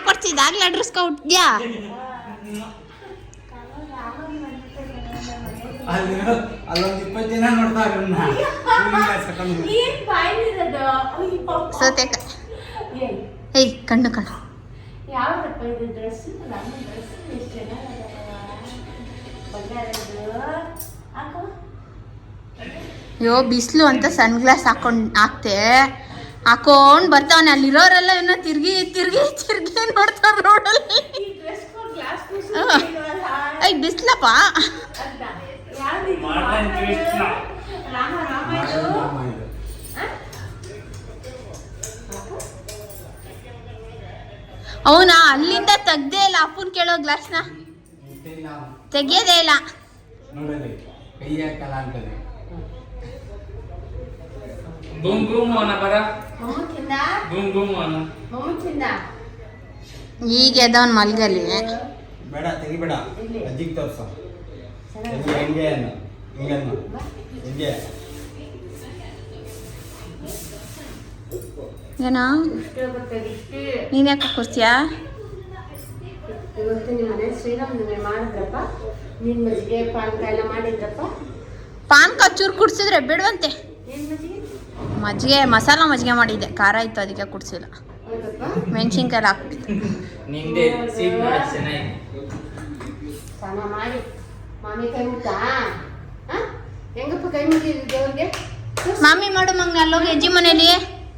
ಅಯ್ಯೋ, ಪಾಪ. ಸೋತೆಕ ಏಯ್, ಕಣ್ಣು ಕಣ್ಣು ಯಾವ್ದಪ್ಪ ಇದು? ಡ್ರೆಸ್ ಡ್ರೆಸ್ ಎಷ್ಟು ಅಯ್ಯೋ, ಬಿಸಿಲು ಅಂತ ಸನ್ ಗ್ಲಾಸ್ ಹಾಕೊಂಡು ಹಾಕ್ತೆ. ಹಾಕೊಂಡ್ ಬರ್ತಾವನೆ. ಅಲ್ಲಿರೋರೆಲ್ಲ ಏನೋ ತಿರ್ಗಿ ತಿರ್ಗಿ ತಿರ್ಗಿ ನೋಡ್ತಾರೆ ರೋಡಲ್ಲಿ. ಐ ಬಿಸ್ಲಪ್ಪ. ಅವನಾ, ಅಲ್ಲಿಂದ ತೆಗ್ದೇ ಇಲ್ಲ. ಅಪ್ಪನ್ ಕೇಳೋ ಗ್ಲಾಸ್ನ. ತೆಗಿಯೋದೇ ಇಲ್ಲ. ಗುಮ್ ಗುಮ್ ಅವನ ಬರ ಮಮ್ಮಕ್ಕಿಂದ ಗುಮ್ ಗುಮ್ ಈಗ ಎದವನ್ ಮಲ್ಗಲಿ ಬೇಡ ತೆಗಿಬೇಡ. ಇಲ್ಲಿ. ಅಜ್ಜಿಗೆ ತೋರ್ಸ. ಹೆಂಗೆ ಹೆಂಗೆ ಅನ್ನು? ಹಿಂಗೆ ಅನ್ನ? ಹೆಂಗೆ? ಏನೋ? ನೀನ್ ಯಾಕೆ ಕೊಡ್ತೀಯಾ ಇವತ್ತು ನಿಮ್ಮ ಮನೆ ಶ್ರೀರಾಮನವಮಿ ಮಾಡಿದ್ರಪ್ಪ. ನಿನ್ನ ಮಜ್ಜಿಗೆ ಪಾನಕ ಎಲ್ಲ ಮಾಡಿದ್ರಪ್ಪ. ಪಾನಕ ಚೂರು ಕುಡ್ಸಿದ್ರೆ ಬಿಡುವಂತೆ. ಏನ್ ಮಜ್ಜಿಗೆ? ಮಜ್ಜಿಗೆ ಮಸಾಲ ಮಜ್ಜಿಗೆ ಮಾಡಿದ್ದೆ. ಖಾರ ಇತ್ತು ಅದಕ್ಕೆ ಕುಡಿಸಿಲ್ಲ. ಮೆಣಸಿನ್ಕಾಯಿ ಹಾಕ್ಬಿಟ್ಟು ಮಾಮಿ ಮಾಡು ಮಂಗ ಅಲ್ಲೋಗಿ ಅಜ್ಜಿ ಮನೇಲಿ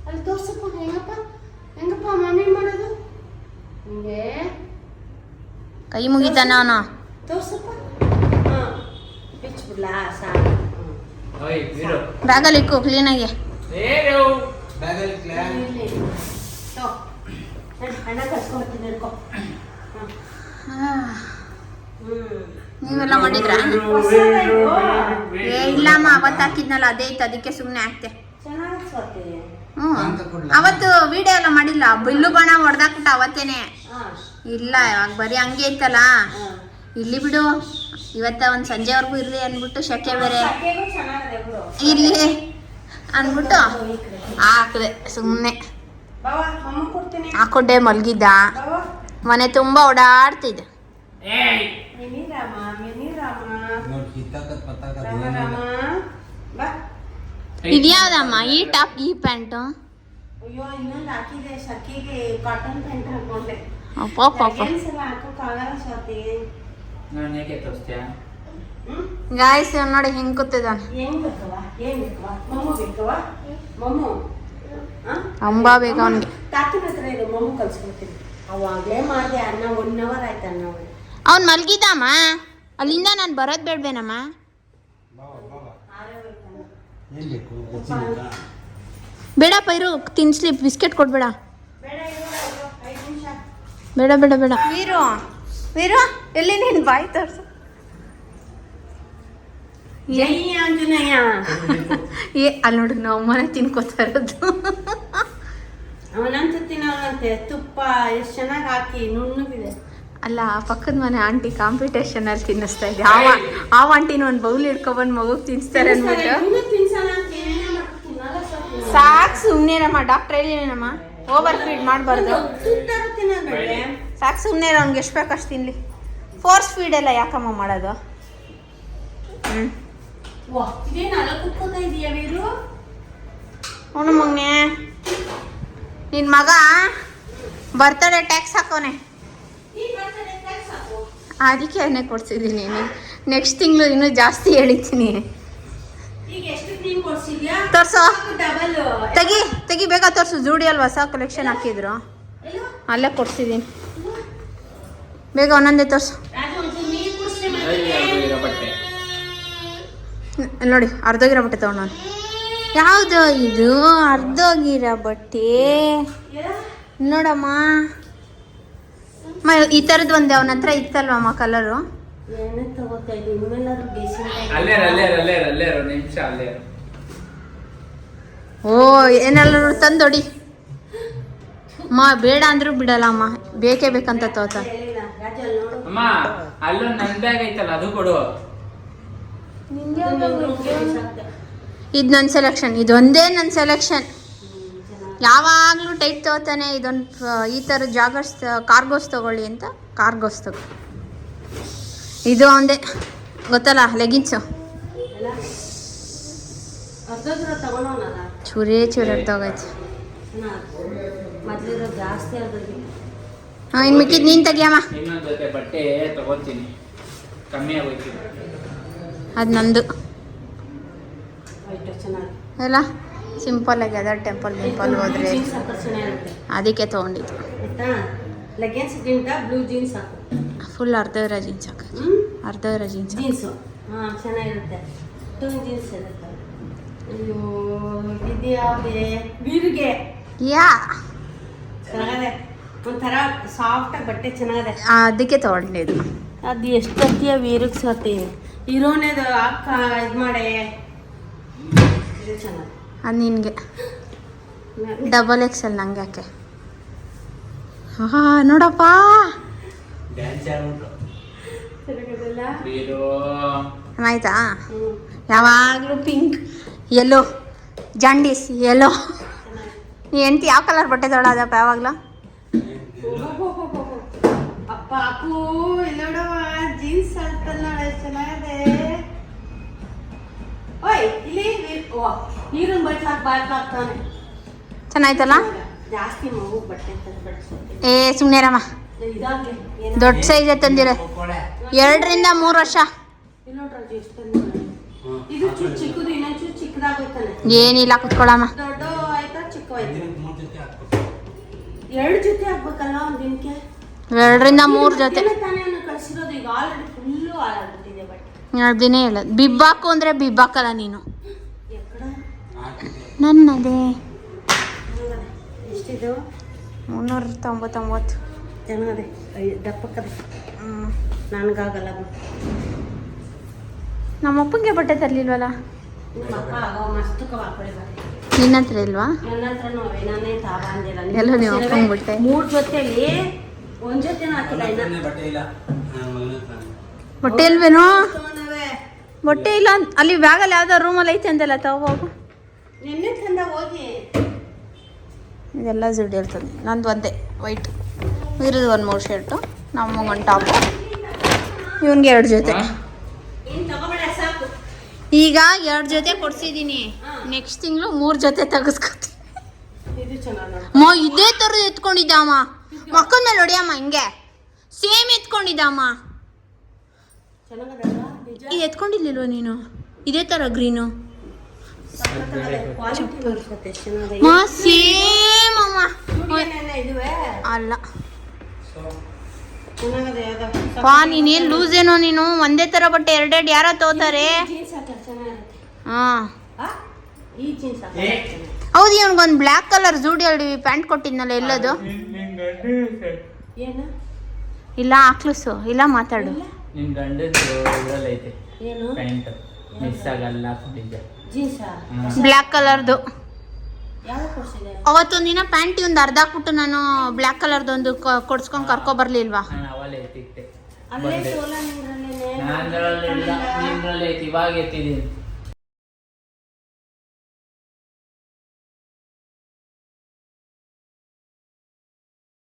ಅಲ್ಲಿ ತೋರ್ಸಪ್ಪ ಹೆಂಗಪ್ಪ? ಹೆಂಗಪ್ಪ ಮಾಮಿ ಮಾಡೋದು? ಹಿಂಗೆ ಕೈ ಮುಗಿತಾನ ಅವನು ತೋರ್ಸಪ್ಪ. ಬಿಚ್ಬಿಡ್ಲಾ ಸಾಕು. ಬ್ಯಾಗಲ್ಲಿ ಇಕ್ಕು ಕ್ಲೀನಾಗಿ. ಹಣ ಹಿಡ್ಕೊ ಹ್ಮ್. ನೀವೆಲ್ಲ ಮಾಡಿದ್ರಾ ಏ ಇಲ್ಲಮ್ಮ ಅವತ್ತು ಹಾಕಿದ್ನಲ್ಲ ಅದೇ ಇತ್ತು ಅದಕ್ಕೆ ಸುಮ್ಮನೆ ಹಾಕ್ತೆ ಹ್ಞೂ ಅವತ್ತು ವಿಡಿಯೋ ಎಲ್ಲ ಮಾಡಿಲ್ಲ ಬಿಲ್ಲು ಬಣ ಹೊಡೆದಾಕ್ಬಿಟ್ಟ ಅವತ್ತೇನೆ. ಇಲ್ಲ ಇವಾಗ ಬರೀ ಹಂಗೆ ಇತ್ತಲ್ಲ. ಇಲ್ಲಿ ಬಿಡು ಇವತ್ತ ಒಂದು ಸಂಜೆವರೆಗೂ ಇರಲಿ ಅಂದ್ಬಿಟ್ಟು ಶೆಕೆ ಬೇರೆ. ಇರ್ಲಿ. ಅಂದ್ಬಿಟ್ಟು ಈ ಹಾಕ್ದೆ ಸುಮ್ಮನೆ ಹಾಕೊಂಡೆ ಮಲಗಿದ್ದ ಮನೆ ತುಂಬ ಓಡಾಡ್ತಿದ್ದೆ ಇದ್ಯಾವ್ದಮ್ಮ? ಈ ಟಾಪ್ ಈ ಪ್ಯಾಂಟು? ಅಯ್ಯೋ ಇನ್ನೊಂದು ಹಾಕಿದೆ ಶಕ್ಕಿಗೆ ಕಾಟನ್ ಪ್ಯಾಂಟ್ ಹಾಕೊಂಡೆ. ಅಪ್ಪ ಪಾಪ ಗಾಯ್ಸ್ ನೋಡಿ ಹೆಂಗ್ ಕೂತಿದ್ದಾನೆ? ಅಂಬಾ ಬೇಗ ಅವನಿಗೆ. ಅವನ್ ಅವ್ನು ಅಲ್ಲಿಂದ ನಾನು ಬರೋದ್ ಬೇಡ್ಬೇನಮ್ಮ ಏನ್ ಬೇಕು ಗೊತ್ತಿಲ್ಲ ಬೇಡ ಪೈರು ತಿನ್ಸ್ಲಿ ಬಿಸ್ಕೆಟ್ ಕೊಡ್ಬೇಡ. ಇರು ಬೇಡ ಬೇಡ ಬೇಡ. ವೀರು ವೀರು ಎಲ್ಲಿ ನೀನು ಬಾಯಿ ತೋರ್ಸು? ಜೈ ಆಂಜನೇಯ. ಏ ಅಲ್ಲಿ ನೋಡಿ ನಾವು ಮನೆ ತಿನ್ಕೋತಾ ಇರೋದು. ಅವನಂತ ತಿನ್ನೋನಂತೆ. ತುಪ್ಪ ಎಷ್ಟು ಚೆನ್ನಾಗಿ ಹಾಕಿ ನುಣ್ಣಗಿದೆ. ಅಲ್ಲ ಪಕ್ಕದ ಮನೆ ಆಂಟಿ ಕಾಂಪಿಟೇಷನ್ ಅಲ್ಲಿ ತಿನ್ನಿಸ್ತಾ ಇದೆ. ಆ ಆವ ಆಂಟಿನ ಒಂದು ಬೌಲ್ ಹಿಡ್ಕೊಬಂದು ಮಗುಗೆ ತಿನ್ನಿಸ್ತಾರೆ ಸ್ವಾತಿ. ಸಾಕು. ಸುಮ್ಮನೆನಮ್ಮ ಡಾಕ್ಟರ್ ಹೇಳಿನಮ್ಮ ಓವರ್ ಫೀಡ್ ಮಾಡಬಾರ್ದು? ಸಾಕು ಸುಮ್ಮನೆ ಅವ್ನಿಗೆ ಎಷ್ಟು ಬೇಕಷ್ಟು ಅಷ್ಟು ತಿನ್ಲಿ. ಫೋರ್ಸ್ ಫೀಡ್ ಎಲ್ಲ ಯಾಕಮ್ಮ ಮಾಡೋದು? ಹ್ಞೂ ವಾ ಇದೇನು ಅಲ್ಲ ಕುತ್ಕೋತಾ ಇದೀಯ ವೀರು? ಅವನು ಮಗನೆ. ನಿನ್ನ ಮಗ ಬರ್ತಡೇ ಟ್ಯಾಕ್ಸ್ ಹಾಕೋನೆ. ಅದಕ್ಕೆ ಅದನ್ನೇ ಕೊಡ್ಸಿದ್ದೀನಿ ನೆಕ್ಸ್ಟ್ ತಿಂಗಳು ಇನ್ನೂ ಜಾಸ್ತಿ ಹೇಳಿದ್ದೀನಿ. ತೋರ್ಸು. ತೆಗಿ ತೆಗಿ ಬೇಗ ತೋರಿಸು. ಜೂಡಿ ಅಲ್ವಾ? ಹೊಸ ಕಲೆಕ್ಷನ್ ಹಾಕಿದ್ರು. ಅಲ್ಲೇ ಕೊಡ್ಸಿದ್ದೀನಿ. ಬೇಗ ಒಂದೊಂದೇ ತೋರಿಸು. ನೋಡಿ ಅರ್ಧೋಗಿರೋ ಬಟ್ಟೆ ತಗೊಂಡು ನಾನು ಯಾವುದು ಇದು? ಅರ್ಧೋಗಿರೋ ಬಟ್ಟೆ. ನೋಡಮ್ಮ. ಈ ಥರದ್ದು ಒಂದು ಅವನ ಹತ್ರ ಇತ್ತಲ್ವಮ್ಮ ಕಲರು ಓ ಏನೆಲ್ಲ ತಂದೊಡಿ. ಅಮ್ಮ ಬೇಡ ಅಂದ್ರು ಬಿಡಲ್ಲ ಅಮ್ಮ ಬೇಕೇ ಬೇಕಂತ ತೋತ. ಅಮ್ಮ ಅಲ್ಲೊಂದು ಐತಲ್ಲ ಅದು ಕೊಡು. ಇದು ನನ್ನ ಸೆಲೆಕ್ಷನ್ ಇದೊಂದೇ ನನ್ನ ಸೆಲೆಕ್ಷನ್ ಯಾವಾಗಲೂ ಟೈಟ್ ತಗೋತಾನೆ, ಇದೊಂದು ಈ ಥರ ಜಾಗರ್ಸ್ ಕಾರ್ಗೋಸ್ ತಗೊಳ್ಳಿ ಅಂತ ಕಾರ್ಗೋಸ್ ತಗೊ. ಇದು ಒಂದೇ. ಗೊತ್ತಲ್ಲ ಲೆಗಿನ್ಸು ಚೂರೇ ಚೂರ ತಗೋಯ್ತು. ಹಾಂ ಇನ್ನು ಮಿಕ್ಕಿದ್ದು ನೀನು ತೆಗಿಯಮ್ಮ. ಬಟ್ಟೆ ತಗೋತೀನಿ. ಕಮ್ಮಿ ಆಗೋಯ್ತು. ಅದು ನಂದು. ಎಲ್ಲ? ಸಿಂಪಲ್ ಅದ ಟೆಂಪಲ್ ಗಿಂಪಲ್ ಹೋದ್ರೆ. ಅದಕ್ಕೆ ತೊಗೊಂಡಿದ್ದು. ಫುಲ್ ಅರ್ಧ ಇರೋ ಜೀನ್ಸ್ ಹಾಕ. ಅರ್ಧ ಇರೋ ಜೀನ್ಸ್ ಜೀನ್ಸು ಚೆನ್ನಾಗಿರುತ್ತೆ. ಟೂ ಜೀನ್ಸ್ ಇರುತ್ತೆ. ವೀರಿಗೆ ಯಾ! ಚೆನ್ನಾಗದೆ. ಒಂಥರ ಸಾಫ್ಟಾಗಿ ಬಟ್ಟೆ ಚೆನ್ನಾಗಿದೆ. ಅದಕ್ಕೆ ತೊಗೊಂಡಿದ್ದು. ಅದು ಎಷ್ಟು ಹತ್ತಿಯ ವೀರಿಗೆ ಸತಿ? ಇರೋನೇದು ಅಕ್ಕ ಇದು ಮಾಡೆ. ಅದು ನಿನಗೆ. ಡಬಲ್ ಎಕ್ಸೆಲ್ ನಂಗೆ ಯಾಕೆ? ಹಾ ನೋಡಪ್ಪ. ಆಯ್ತಾ? ಯಾವಾಗಲೂ ಪಿಂಕ್ ಎಲ್ಲೋ ಜಾಂಡಿಸ್ ಎಲ್ಲೋ ನೀ ಎಂತಿ ಯಾವ ಕಲರ್ ಬಟ್ಟೆ ತೊಗೊಳೋದಪ್ಪ ಯಾವಾಗಲೂ? ಅಪ್ಪು ಇಲ್ಲೋಡವ ಜೀನ್ಸ್ ಹಾಕ್ತಲ್ಲ ಎಷ್ಟು ಚೆನ್ನಾಗಿದೆ. ಓಯ್ ಇಲ್ಲಿ ನೀರ್- ಓ ನೀರನ್ನ ಬಟ್ಲಾಕ್ ಬಾಟ್ಲಾಕ್ತಾನೆ ಚೆನ್ನಾಯ್ತಲ್ಲ? ಜಾಸ್ತಿ ಮಗು ಬಟ್ಟೆ ಏ ಸುಮ್ಮನೆ ರಮ್ಮ ದೊಡ್ಡ ಸೈಜ್ ತಂದಿರ. ಎರಡರಿಂದ ಮೂರು ವರ್ಷ. ಏನಿಲ್ಲ ಹಾಕ್ಬೇಕು ಎರಡು ಜೊತೆ ಹಾಕ್ಬೇಕಲ್ಲ ಒಂದ್ ದಿನಕ್ಕೆ? ಎರಡರಿಂದ ಮೂರು ಜೊತೆ. ಎರಡು ದಿನ ಹೇಳ ಬಿಬ್ಬಾಕು ಅಂದ್ರೆ ಬಿಬ್ಬಾಕಲ್ಲ ನೀನು. ನನ್ನದೇ. ಮುನ್ನೂರ ತೊಂಬತ್ತೊಂಬತ್ತು ಚೆನ್ನಾಗದೆ ದಪ್ಪಕ್ಕದೆ. ನನಗಾಗಲ್ಲ ನಮ್ಮ ಅಪ್ಪಂಗೆ ಬಟ್ಟೆ ತರಲಿಲ್ವಲ್ಲ? ನಿನ್ನತ್ರ ಇಲ್ವಾ? ಎಲ್ಲ ನೀವು ಅಪ್ಪಂಗೆ ಬಟ್ಟೆ. ಮೂರ್ ಜೊತೆಲಿ ಒಂದ್ ಜೊತೆನೂ ಹಾಕಿಲ್ಲ ಇನ್ನ. ಬಟ್ಟೆ ಇಲ್ಲ. ಬಟ್ಟೆ ಇಲ್ವೇನೋ. ಬಟ್ಟೆ ಇಲ್ಲ ಅಂತ- ಅಲ್ಲಿ ಬ್ಯಾಗಲ್ಲಿ ಯಾವ್ದೋ ರೂಮಲ್ಲಿ ಐತೆ ಅಂದಲ್ಲ ತಗೋಬೋದು ನಿನ್ನೆ ತಂದ ಹೋಗಿ. ಇದೆಲ್ಲ ಜಿಡ್ ಇರ್ತದೆ ನಂದು ಒಂದೇ ವೈಟ್. ಇರೋದು ಒಂದು ಮೂರು ಶರ್ಟು ನಮ್ಮ ಒಂದು ಟಾಪು ಇವನ್ಗೆ ಎರಡು ಜೊತೆ. ಏನ್ ತಗೋಬೇಡ ಸಾಕು. ಈಗ ಎರಡು ಜೊತೆ ಕೊಡ್ಸಿದ್ದೀನಿ ನೆಕ್ಸ್ಟ್ ತಿಂಗಳು ಮೂರು ಜೊತೆ ತೆಗಸ್ಕೊತೀನಿ. ಮೋ ಇದೇ ಥರದ್ದು ಎತ್ಕೊಂಡಿದ್ದಮ್ಮ ಮಕ್ಕಳ ಮೇಲೆ ಹೊಡಿಯಮ್ಮ ಹಿಂಗೆ. ಸೇಮ್ ಎತ್ಕೊಂಡಿದ್ದಮ್ಮ. ಇದು ಎತ್ಕೊಂಡಿರ್ಲಿಲ್ವ ನೀನು? ಇದೇ ಥರ ಗ್ರೀನು. ಸೇಮ್ ಅಮ್ಮ. ಅಲ್ಲ. ಪಾ ನೀನೇನು ಲೂಸ್ ಏನೋ ನೀನು? ಒಂದೇ ಥರ ಬಟ್ಟೆ ಎರಡೆರಡು ಯಾರ ತಗೋತಾರೆ ಹಾಂ. ಹೌದು ಇವ್ನಿಗೊಂದು ಬ್ಲ್ಯಾಕ್ ಕಲರ್ ಜೂಡಿಯಲ್ಲಿ ಪ್ಯಾಂಟ್ ಕೊಟ್ಟಿದ್ನಲ್ಲ ಎಲ್ಲದು. ಏನು? ಇಲ್ಲ ಹಾಕ್ಲಸು. ಇಲ್ಲ ಮಾತಾಡು. ನಿನ್ ಗಂಡದ್ದು ಇದ್ರಲ್ಲಿ ಐತೆ. ಏನು? ಪ್ಯಾಂಟ್ ಮಿಸ್ ಆಗಲ್ಲ ಹಾಕೊಂಡಿದ್ದೆ ಜೀನ್ಸಾ ಬ್ಲ್ಯಾಕ್ ಕಲರ್ದು ಯಾವಾಗ ಕೊಡ್ಸಿದೆ? ಅವತ್ತೊಂದು ದಿನ ಪ್ಯಾಂಟ್ ಒಂದು ಅರ್ಧ ಹಾಕ್ಬಿಟ್ಟು ನಾನು ಬ್ಲ್ಯಾಕ್ ಕಲರ್ದೊಂದು ಕೊಡ್ಸ್ಕೊಂಡು ಕರ್ಕೊ ಬರ್ಲಿಲ್ವಾ? ನಾನು ಅವಲೇ ಎತ್ತಿದ್ದೆ ಅಲ್ಲೇ ಬಂದೆ. ಸೋಲ ನಿಂದ್ರಲ್ಲೇನೆ ನಾನ್ದ್ರಲ್ಲಿ ಇಲ್ಲ ನಿನ್ರಲ್ಲಿ ಐತಿ ಇವಾಗ ಎತ್ತಿದ್ದೀನಿ.